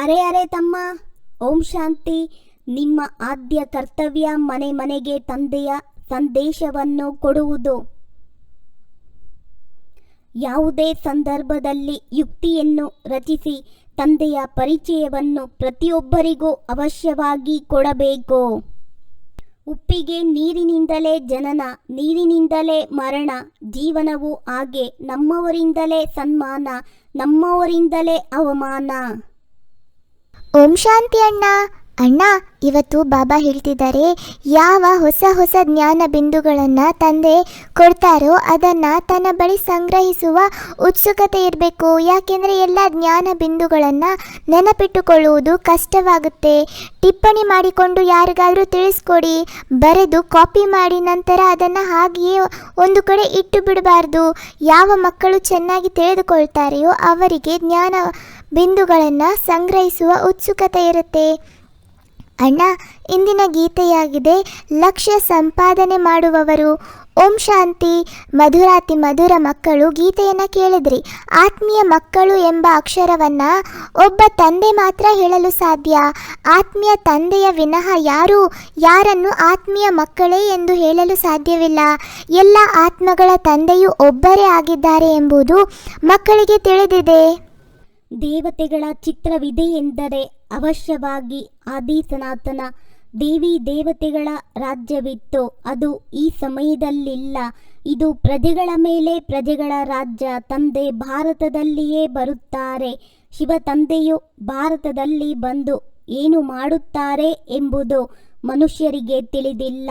ಅರೆ ಅರೆ ತಮ್ಮ, ಓಂ ಶಾಂತಿ. ನಿಮ್ಮ ಆದ್ಯ ಕರ್ತವ್ಯ ಮನೆ ಮನೆಗೆ ತಂದೆಯ ಸಂದೇಶವನ್ನು ಕೊಡುವುದು. ಯಾವುದೇ ಸಂದರ್ಭದಲ್ಲಿ ಯುಕ್ತಿಯನ್ನು ರಚಿಸಿ ತಂದೆಯ ಪರಿಚಯವನ್ನು ಪ್ರತಿಯೊಬ್ಬರಿಗೂ ಅವಶ್ಯವಾಗಿ ಕೊಡಬೇಕು. ಉಪ್ಪಿಗೆ ನೀರಿನಿಂದಲೇ ಜನನ, ನೀರಿನಿಂದಲೇ ಮರಣ, ಜೀವನವು ಹಾಗೆ ನಮ್ಮವರಿಂದಲೇ ಸನ್ಮಾನ, ನಮ್ಮವರಿಂದಲೇ ಅವಮಾನ. ಓಂ ಶಾಂತಿ ಅಣ್ಣ. ಅಣ್ಣ, ಇವತ್ತು ಬಾಬಾ ಹೇಳ್ತಿದ್ದಾರೆ, ಯಾವ ಹೊಸ ಹೊಸ ಜ್ಞಾನ ಬಿಂದುಗಳನ್ನು ತಂದೆ ಕೊಡ್ತಾರೋ ಅದನ್ನು ತನ್ನ ಬಳಿ ಸಂಗ್ರಹಿಸುವ ಉತ್ಸುಕತೆ ಇರಬೇಕು. ಯಾಕೆಂದರೆ ಎಲ್ಲ ಜ್ಞಾನ ಬಿಂದುಗಳನ್ನು ನೆನಪಿಟ್ಟುಕೊಳ್ಳುವುದು ಕಷ್ಟವಾಗುತ್ತೆ. ಟಿಪ್ಪಣಿ ಮಾಡಿಕೊಂಡು ಯಾರಿಗಾದರೂ ತಿಳಿಸ್ಕೊಡಿ, ಬರೆದು ಕಾಪಿ ಮಾಡಿ ನಂತರ ಅದನ್ನು ಹಾಗೆಯೇ ಒಂದು ಕಡೆ ಇಟ್ಟು ಬಿಡಬಾರ್ದು. ಯಾವ ಮಕ್ಕಳು ಚೆನ್ನಾಗಿ ತಿಳಿದುಕೊಳ್ತಾರೆಯೋ ಅವರಿಗೆ ಜ್ಞಾನ ಬಿಂದುಗಳನ್ನು ಸಂಗ್ರಹಿಸುವ ಉತ್ಸುಕತೆ ಇರುತ್ತೆ. ಅಣ್ಣ, ಇಂದಿನ ಗೀತೆಯಾಗಿದೆ, ಲಕ್ಷ್ಯ ಸಂಪಾದನೆ ಮಾಡುವವರು. ಓಂ ಶಾಂತಿ. ಮಧುರಾತಿ ಮಧುರ ಮಕ್ಕಳು ಗೀತೆಯನ್ನು ಕೇಳಿದ್ರಿ. ಆತ್ಮೀಯ ಮಕ್ಕಳು ಎಂಬ ಅಕ್ಷರವನ್ನು ಒಬ್ಬ ತಂದೆ ಮಾತ್ರ ಹೇಳಲು ಸಾಧ್ಯ. ಆತ್ಮೀಯ ತಂದೆಯ ವಿನಃ ಯಾರೂ? ಯಾರನ್ನು ಆತ್ಮೀಯ ಮಕ್ಕಳೇ ಎಂದು ಹೇಳಲು ಸಾಧ್ಯವಿಲ್ಲ. ಎಲ್ಲ ಆತ್ಮಗಳ ತಂದೆಯು ಒಬ್ಬರೇ ಆಗಿದ್ದಾರೆ ಎಂಬುದು ಮಕ್ಕಳಿಗೆ ತಿಳಿದಿದೆ. ದೇವತೆಗಳ ಚಿತ್ರವಿದೆ ಎಂದರೆ ಅವಶ್ಯವಾಗಿ ಆದಿ ಸನಾತನ ದೇವಿ ದೇವತೆಗಳ ರಾಜ್ಯವಿತ್ತು. ಅದು ಈ ಸಮಯದಲ್ಲಿಲ್ಲ. ಇದು ಪ್ರಜೆಗಳ ಮೇಲೆ ಪ್ರಜೆಗಳ ರಾಜ್ಯ. ತಂದೆ ಭಾರತದಲ್ಲಿಯೇ ಬರುತ್ತಾರೆ. ಶಿವ ತಂದೆಯು ಭಾರತದಲ್ಲಿ ಬಂದು ಏನು ಮಾಡುತ್ತಾರೆ ಎಂಬುದು ಮನುಷ್ಯರಿಗೆ ತಿಳಿದಿಲ್ಲ.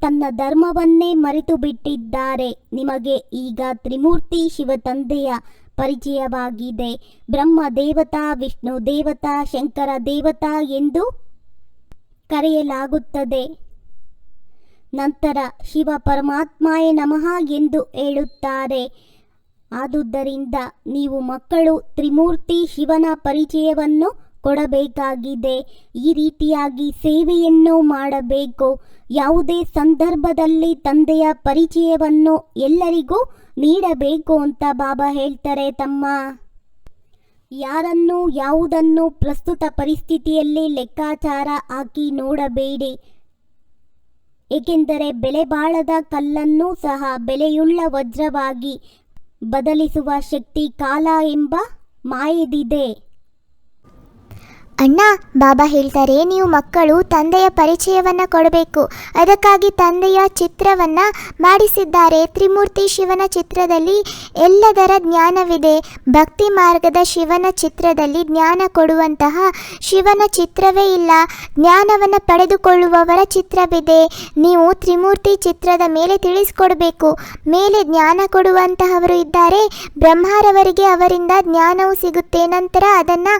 ತನ್ನ ಧರ್ಮವನ್ನೇ ಮರೆತು ಬಿಟ್ಟಿದ್ದಾರೆ ನಿಮಗೆ ಈಗ ತ್ರಿಮೂರ್ತಿ ಶಿವ ತಂದೆಯ ಪರಿಚಯವಾಗಿದೆ. ಬ್ರಹ್ಮ ದೇವತಾ, ವಿಷ್ಣು ದೇವತಾ, ಶಂಕರ ದೇವತಾ ಎಂದು ಕರೆಯಲಾಗುತ್ತದೆ. ನಂತರ ಶಿವ ಪರಮಾತ್ಮಾಯ ನಮಃ ಎಂದು ಹೇಳುತ್ತಾರೆ. ಆದುದರಿಂದ ನೀವು ಮಕ್ಕಳು ತ್ರಿಮೂರ್ತಿ ಶಿವನ ಪರಿಚಯವನ್ನು ಕೊಡಬೇಕಾಗಿದೆ. ಈ ರೀತಿಯಾಗಿ ಸೇವೆಯನ್ನು ಮಾಡಬೇಕು. ಯಾವುದೇ ಸಂದರ್ಭದಲ್ಲಿ ತಂದೆಯ ಪರಿಚಯವನ್ನು ಎಲ್ಲರಿಗೂ ನೀಡಬೇಕು ಅಂತ ಬಾಬಾ ಹೇಳ್ತಾರೆ ತಮ್ಮ. ಯಾರನ್ನು, ಯಾವುದನ್ನು ಪ್ರಸ್ತುತ ಪರಿಸ್ಥಿತಿಯಲ್ಲಿ ಲೆಕ್ಕಾಚಾರ ಹಾಕಿ ನೋಡಬೇಡಿ. ಏಕೆಂದರೆ ಬೆಲೆ ಬಾಳದ ಕಲ್ಲನ್ನು ಸಹ ಬೆಲೆಯುಳ್ಳ ವಜ್ರವಾಗಿ ಬದಲಿಸುವ ಶಕ್ತಿ ಕಾಲ ಎಂಬ ಮಾಯದಿದೆ. ಅಣ್ಣ, ಬಾಬಾ ಹೇಳ್ತಾರೆ, ನೀವು ಮಕ್ಕಳು ತಂದೆಯ ಪರಿಚಯವನ್ನು ಕೊಡಬೇಕು. ಅದಕ್ಕಾಗಿ ತಂದೆಯ ಚಿತ್ರವನ್ನು ಮಾಡಿಸಿದ್ದಾರೆ. ತ್ರಿಮೂರ್ತಿ ಶಿವನ ಚಿತ್ರದಲ್ಲಿ ಎಲ್ಲದರ ಜ್ಞಾನವಿದೆ. ಭಕ್ತಿ ಮಾರ್ಗದ ಶಿವನ ಚಿತ್ರದಲ್ಲಿ ಜ್ಞಾನ ಕೊಡುವಂತಹ ಶಿವನ ಚಿತ್ರವೇ ಇಲ್ಲ. ಜ್ಞಾನವನ್ನು ಪಡೆದುಕೊಳ್ಳುವವರ ಚಿತ್ರವಿದೆ. ನೀವು ತ್ರಿಮೂರ್ತಿ ಚಿತ್ರದ ಮೇಲೆ ತಿಳಿಸ್ಕೊಡ್ಬೇಕು. ಮೇಲೆ ಜ್ಞಾನ ಕೊಡುವಂತಹವರು ಇದ್ದಾರೆ. ಬ್ರಹ್ಮರವರಿಗೆ ಅವರಿಂದ ಜ್ಞಾನವು ಸಿಗುತ್ತೆ. ನಂತರ ಅದನ್ನು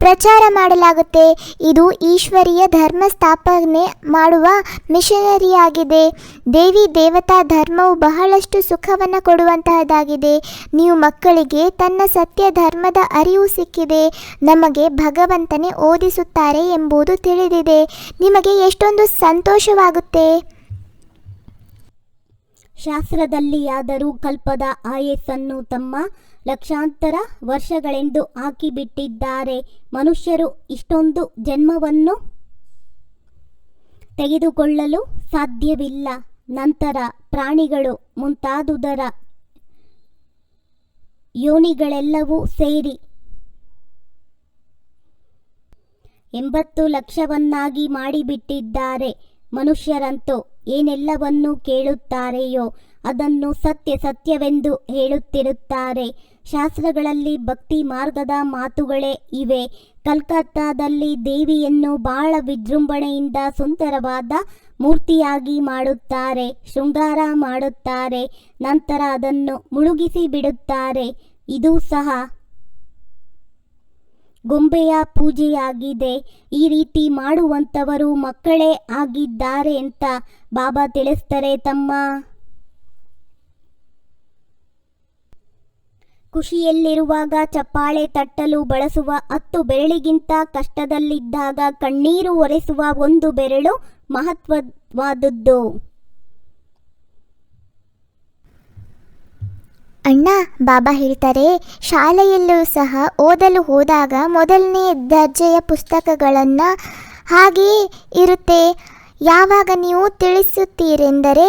ಪ್ರಚಾರ ಮಾಡಲಾಗುತ್ತೆ. ಇದು ಈಶ್ವರೀಯ ಧರ್ಮ ಸ್ಥಾಪನೆ ಮಾಡುವ ಮಿಷನರಿಯಾಗಿದೆ. ದೇವಿ ದೇವತಾ ಧರ್ಮವು ಬಹಳಷ್ಟು ಸುಖವನ್ನು ಕೊಡುವಂತಹದ್ದಾಗಿದೆ. ನೀವು ಮಕ್ಕಳಿಗೆ ತನ್ನ ಸತ್ಯ ಧರ್ಮದ ಅರಿವು ಸಿಕ್ಕಿದೆ. ನಮಗೆ ಭಗವಂತನೇ ಓದಿಸುತ್ತಾರೆ ಎಂಬುದು ತಿಳಿದಿದೆ. ನಿಮಗೆ ಎಷ್ಟೊಂದು ಸಂತೋಷವಾಗುತ್ತೆ? ಶಾಸ್ತ್ರದಲ್ಲಿಯಾದರೂ ಕಲ್ಪದ ಆಯಸ್ಸನ್ನು ತಮ್ಮ ಲಕ್ಷಾಂತರ ವರ್ಷಗಳೆಂದು ಹಾಕಿಬಿಟ್ಟಿದ್ದಾರೆ. ಮನುಷ್ಯರು ಇಷ್ಟೊಂದು ಜನ್ಮವನ್ನು ತೆಗೆದುಕೊಳ್ಳಲು ಸಾಧ್ಯವಿಲ್ಲ. ನಂತರ ಪ್ರಾಣಿಗಳು ಮುಂತಾದುದರ ಯೋನಿಗಳೆಲ್ಲವೂ ಸೇರಿ ಎಂಬತ್ತು ಲಕ್ಷವನ್ನಾಗಿ ಮಾಡಿಬಿಟ್ಟಿದ್ದಾರೆ. ಮನುಷ್ಯರಂತೂ ಏನೆಲ್ಲವನ್ನು ಕೇಳುತ್ತಾರೆಯೋ ಅದನ್ನು ಸತ್ಯ ಸತ್ಯವೆಂದು ಹೇಳುತ್ತಿರುತ್ತಾರೆ. ಶಾಸ್ತ್ರಗಳಲ್ಲಿ ಭಕ್ತಿ ಮಾರ್ಗದ ಮಾತುಗಳೇ ಇವೆ. ಕಲ್ಕತ್ತಾದಲ್ಲಿ ದೇವಿಯನ್ನು ಬಹಳ ವಿಜೃಂಭಣೆಯಿಂದ ಸುಂದರವಾದ ಮೂರ್ತಿಯಾಗಿ ಮಾಡುತ್ತಾರೆ, ಶೃಂಗಾರ ಮಾಡುತ್ತಾರೆ, ನಂತರ ಅದನ್ನು ಮುಳುಗಿಸಿ ಬಿಡುತ್ತಾರೆ. ಇದು ಸಹ ಗೊಂಬೆಯ ಪೂಜೆಯಾಗಿದೆ. ಈ ರೀತಿ ಮಾಡುವಂಥವರು ಮಕ್ಕಳೇ ಆಗಿದ್ದಾರೆ ಅಂತ ಬಾಬಾ ತಿಳಿಸ್ತಾರೆ ತಮ್ಮ ಖುಷಿಯಲ್ಲಿರುವಾಗ ಚಪ್ಪಾಳೆ ತಟ್ಟಲು ಬಳಸುವ ಹತ್ತು ಬೆರಳಿಗಿಂತ ಕಷ್ಟದಲ್ಲಿದ್ದಾಗ ಕಣ್ಣೀರು ಒರೆಸುವ ಒಂದು ಬೆರಳು ಮಹತ್ವವಾದದ್ದು. ಅಣ್ಣ, ಬಾಬಾ ಹೇಳ್ತಾರೆ, ಶಾಲೆಯಲ್ಲೂ ಸಹ ಓದಲು ಹೋದಾಗ ಮೊದಲನೇ ದರ್ಜೆಯ ಪುಸ್ತಕಗಳನ್ನು ಹಾಗೆಯೇ ಇರುತ್ತೆ. ಯಾವಾಗ ನೀವು ತಿಳಿಸುತ್ತೀರೆಂದರೆ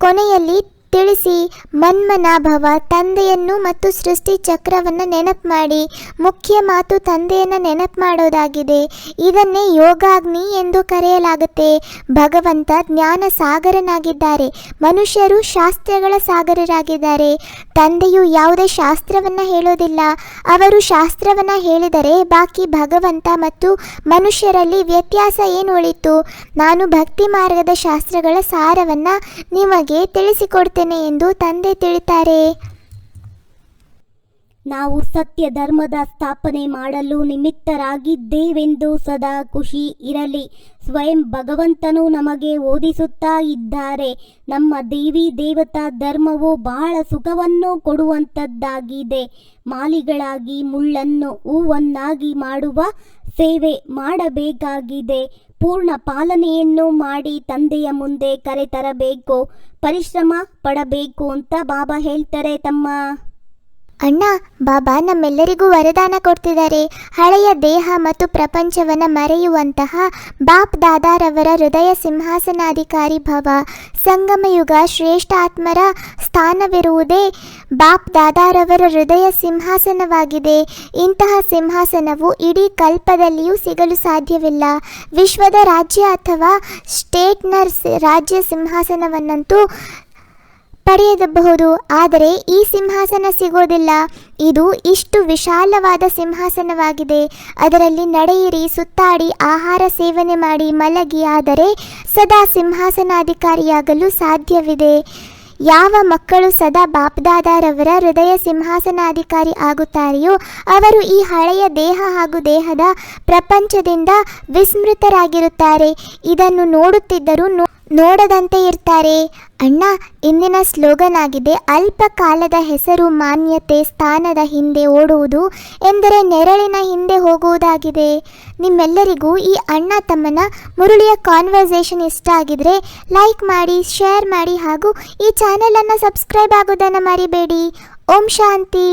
ಕೊನೆಯಲ್ಲಿ ತಿಳಿಸಿ, ಮನ್ಮನಾಭವ ತಂದೆಯನ್ನು ಮತ್ತು ಸೃಷ್ಟಿ ಚಕ್ರವನ್ನು ನೆನಪು ಮಾಡಿ, ಮುಖ್ಯ ಮಾತು ತಂದೆಯನ್ನು ನೆನಪು ಮಾಡೋದಾಗಿದೆ. ಇದನ್ನೇ ಯೋಗಾಗ್ನಿ ಎಂದು ಕರೆಯಲಾಗುತ್ತೆ. ಭಗವಂತ ಜ್ಞಾನ ಸಾಗರನಾಗಿದ್ದಾರೆ. ಮನುಷ್ಯರು ಶಾಸ್ತ್ರಗಳ ಸಾಗರರಾಗಿದ್ದಾರೆ. ತಂದೆಯು ಯಾವುದೇ ಶಾಸ್ತ್ರವನ್ನು ಹೇಳೋದಿಲ್ಲ. ಅವರು ಶಾಸ್ತ್ರವನ್ನು ಹೇಳಿದರೆ ಬಾಕಿ ಭಗವಂತ ಮತ್ತು ಮನುಷ್ಯರಲ್ಲಿ ವ್ಯತ್ಯಾಸ ಏನು ಉಳಿತು? ನಾನು ಭಕ್ತಿ ಮಾರ್ಗದ ಶಾಸ್ತ್ರಗಳ ಸಾರವನ್ನು ನಿಮಗೆ ತಿಳಿಸಿಕೊಡ್ತೇನೆ. ಎಂದು ತಂದೆ ತಿಳಿತಾರೆ. ನಾವು ಸತ್ಯ ಧರ್ಮದ ಸ್ಥಾಪನೆ ಮಾಡಲು ನಿಮಿತ್ತರಾಗಿದ್ದೇವೆಂದು ಸದಾ ಖುಷಿ ಇರಲಿ. ಸ್ವಯಂ ಭಗವಂತನು ನಮಗೆ ಓದಿಸುತ್ತಾ ಇದ್ದಾರೆ. ನಮ್ಮ ದೇವಿ ದೇವತಾ ಧರ್ಮವು ಬಹಳ ಸುಖವನ್ನು ಕೊಡುವಂಥದ್ದಾಗಿದೆ. ಮಾಲಿಗಳಾಗಿ ಮುಳ್ಳನ್ನು ಹೂವನ್ನಾಗಿ ಮಾಡುವ ಸೇವೆ ಮಾಡಬೇಕಾಗಿದೆ. ಪೂರ್ಣ ಪಾಲನೆಯನ್ನು ಮಾಡಿ ತಂದೆಯ ಮುಂದೆ ಕರೆತರಬೇಕು ಪರಿಶ್ರಮ ಪಡಬೇಕು ಅಂತ ಬಾಬಾ ಹೇಳ್ತಾರೆ ತಮ್ಮ ಅಣ್ಣ, ಬಾಬಾ ನಮ್ಮೆಲ್ಲರಿಗೂ ವರದಾನ ಕೊಡ್ತಿದ್ದಾರೆ. ಹಳೆಯ ದೇಹ ಮತ್ತು ಪ್ರಪಂಚವನ್ನು ಮರೆಯುವಂತಹ ಬಾಪ್ ದಾದಾರವರ ಹೃದಯ ಸಿಂಹಾಸನಾಧಿಕಾರಿ ಭವ. ಸಂಗಮಯುಗ ಶ್ರೇಷ್ಠ ಆತ್ಮರ ಸ್ಥಾನವಿರುವುದೇ ಬಾಪ್ ದಾದಾರವರ ಹೃದಯ ಸಿಂಹಾಸನವಾಗಿದೆ. ಇಂತಹ ಸಿಂಹಾಸನವು ಇಡೀ ಕಲ್ಪದಲ್ಲಿಯೂ ಸಿಗಲು ಸಾಧ್ಯವಿಲ್ಲ. ವಿಶ್ವದ ರಾಜ್ಯ ಅಥವಾ ಸ್ಟೇಟ್ನರ್ಸ್ ರಾಜ್ಯ ಸಿಂಹಾಸನವನ್ನಂತೂ ಪಡೆಯಬಹುದು ಆದರೆ ಈ ಸಿಂಹಾಸನ ಸಿಗೋದಿಲ್ಲ. ಇದು ಇಷ್ಟು ವಿಶಾಲವಾದ ಸಿಂಹಾಸನವಾಗಿದೆ. ಅದರಲ್ಲಿ ನಡೆಯಿರಿ, ಸುತ್ತಾಡಿ, ಆಹಾರ ಸೇವನೆ ಮಾಡಿ, ಮಲಗಿ. ಆದರೆ ಸದಾ ಸಿಂಹಾಸನಾಧಿಕಾರಿಯಾಗಲು ಸಾಧ್ಯವಿದೆ. ಯಾವ ಮಕ್ಕಳು ಸದಾ ಬಾಪ್ದಾದಾರವರ ಹೃದಯ ಸಿಂಹಾಸನಾಧಿಕಾರಿ ಆಗುತ್ತಾರೆಯೋ, ಅವರು ಈ ಹಳೆಯ ದೇಹ ಹಾಗೂ ದೇಹದ ಪ್ರಪಂಚದಿಂದ ವಿಸ್ಮೃತರಾಗಿರುತ್ತಾರೆ. ಇದನ್ನು ನೋಡುತ್ತಿದ್ದರೂ ನೋಡದಂತೆ ಇರ್ತಾರೆ. ಅಣ್ಣ, ಇಂದಿನ ಸ್ಲೋಗನ್ ಆಗಿದೆ ಅಲ್ಪ ಕಾಲದ ಹೆಸರು ಮಾನ್ಯತೆ ಸ್ಥಾನದ ಹಿಂದೆ ಓಡುವುದು ಎಂದರೆ ನೆರಳಿನ ಹಿಂದೆ ಹೋಗುವುದಾಗಿದೆ. ನಿಮ್ಮೆಲ್ಲರಿಗೂ ಈ ಅಣ್ಣ ತಮ್ಮನ ಮುರುಳಿಯ ಕಾನ್ವರ್ಸೇಷನ್ ಇಷ್ಟ ಆಗಿದ್ರೆ ಲೈಕ್ ಮಾಡಿ ಶೇರ್ ಮಾಡಿ ಹಾಗೂ ಈ ಚಾನೆಲನ್ನು ಸಬ್ಸ್ಕ್ರೈಬ್ ಆಗೋದನ್ನು ಮರಿಬೇಡಿ. ಓಂ ಶಾಂತಿ.